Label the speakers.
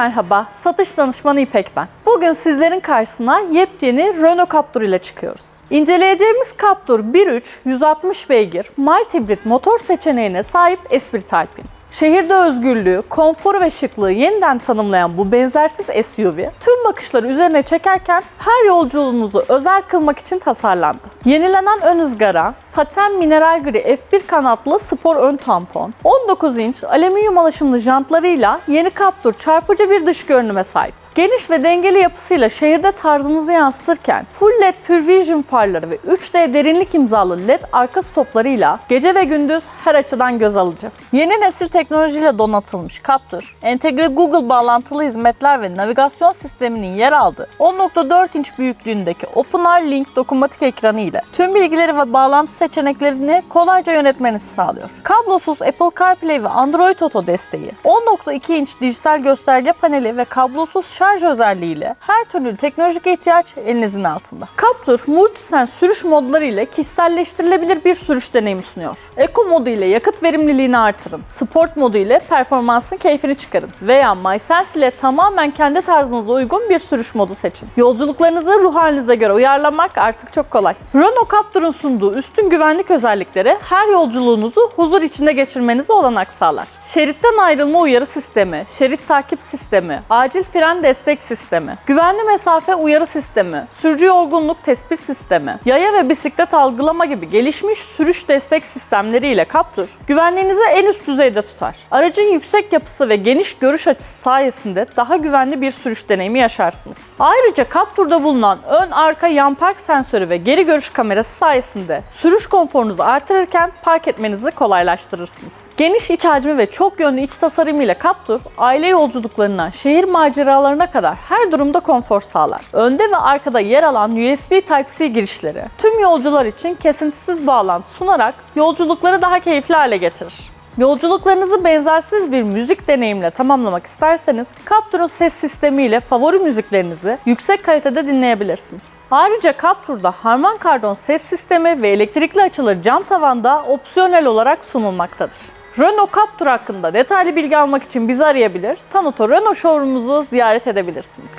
Speaker 1: Merhaba, satış danışmanı İpek ben. Bugün sizlerin karşısına yepyeni Renault Captur ile çıkıyoruz. İnceleyeceğimiz Captur 1.3 160 beygir mild hibrit motor seçeneğine sahip Esprit Alpine. Şehirde özgürlüğü, konforu ve şıklığı yeniden tanımlayan bu benzersiz SUV, tüm bakışları üzerine çekerken her yolculuğunuzu özel kılmak için tasarlandı. Yenilenen ön ızgara, saten mineral gri F1 kanatlı spor ön tampon, 19 inç alüminyum alaşımlı jantlarıyla yeni Captur çarpıcı bir dış görünüme sahip. Geniş ve dengeli yapısıyla şehirde tarzınızı yansıtırken Full LED Pure Vision farları ve 3D derinlik imzalı LED arka stoplarıyla gece ve gündüz her açıdan göz alıcı. Yeni nesil teknolojiyle donatılmış Captur, entegre Google bağlantılı hizmetler ve navigasyon sisteminin yer aldığı 10.4 inç büyüklüğündeki OpenR Link dokunmatik ekranı ile tüm bilgileri ve bağlantı seçeneklerini kolayca yönetmenizi sağlıyor. Kablosuz Apple CarPlay ve Android Auto desteği, 10.2 inç dijital gösterge paneli ve kablosuz şarj özelliğiyle her türlü teknolojik ihtiyaç elinizin altında. Captur, Multisense sürüş modları ile kişiselleştirilebilir bir sürüş deneyimi sunuyor. Eco modu ile yakıt verimliliğini artırın. Sport modu ile performansın keyfini çıkarın. Veya MySense ile tamamen kendi tarzınıza uygun bir sürüş modu seçin. Yolculuklarınızı ruh halinize göre uyarlamak artık çok kolay. Renault Captur'un sunduğu üstün güvenlik özellikleri her yolculuğunuzu huzur içinde geçirmenize olanak sağlar. Şeritten ayrılma uyarı sistemi, şerit takip sistemi, acil fren destek sistemi, güvenli mesafe uyarı sistemi, sürücü yorgunluk tespit sistemi, yaya ve bisiklet algılama gibi gelişmiş sürüş destek sistemleriyle Captur güvenliğinizi en üst düzeyde tutar. Aracın yüksek yapısı ve geniş görüş açısı sayesinde daha güvenli bir sürüş deneyimi yaşarsınız. Ayrıca Captur'da bulunan ön arka yan park sensörü ve geri görüş kamerası sayesinde sürüş konforunuzu artırırken park etmenizi kolaylaştırırsınız. Geniş iç hacmi ve çok yönlü iç tasarımı ile Captur, aile yolculuklarından şehir maceralarına kadar her durumda konfor sağlar. Önde ve arkada yer alan USB Type-C girişleri tüm yolcular için kesintisiz bağlantı sunarak yolculukları daha keyifli hale getirir. Yolculuklarınızı benzersiz bir müzik deneyimle tamamlamak isterseniz Captur'un ses sistemiyle favori müziklerinizi yüksek kalitede dinleyebilirsiniz. Ayrıca Captur'da Harman Kardon ses sistemi ve elektrikli açılır cam tavanda opsiyonel olarak sunulmaktadır. Renault Captur hakkında detaylı bilgi almak için bizi arayabilir, Tanıto Renault Showroom'umuzu ziyaret edebilirsiniz.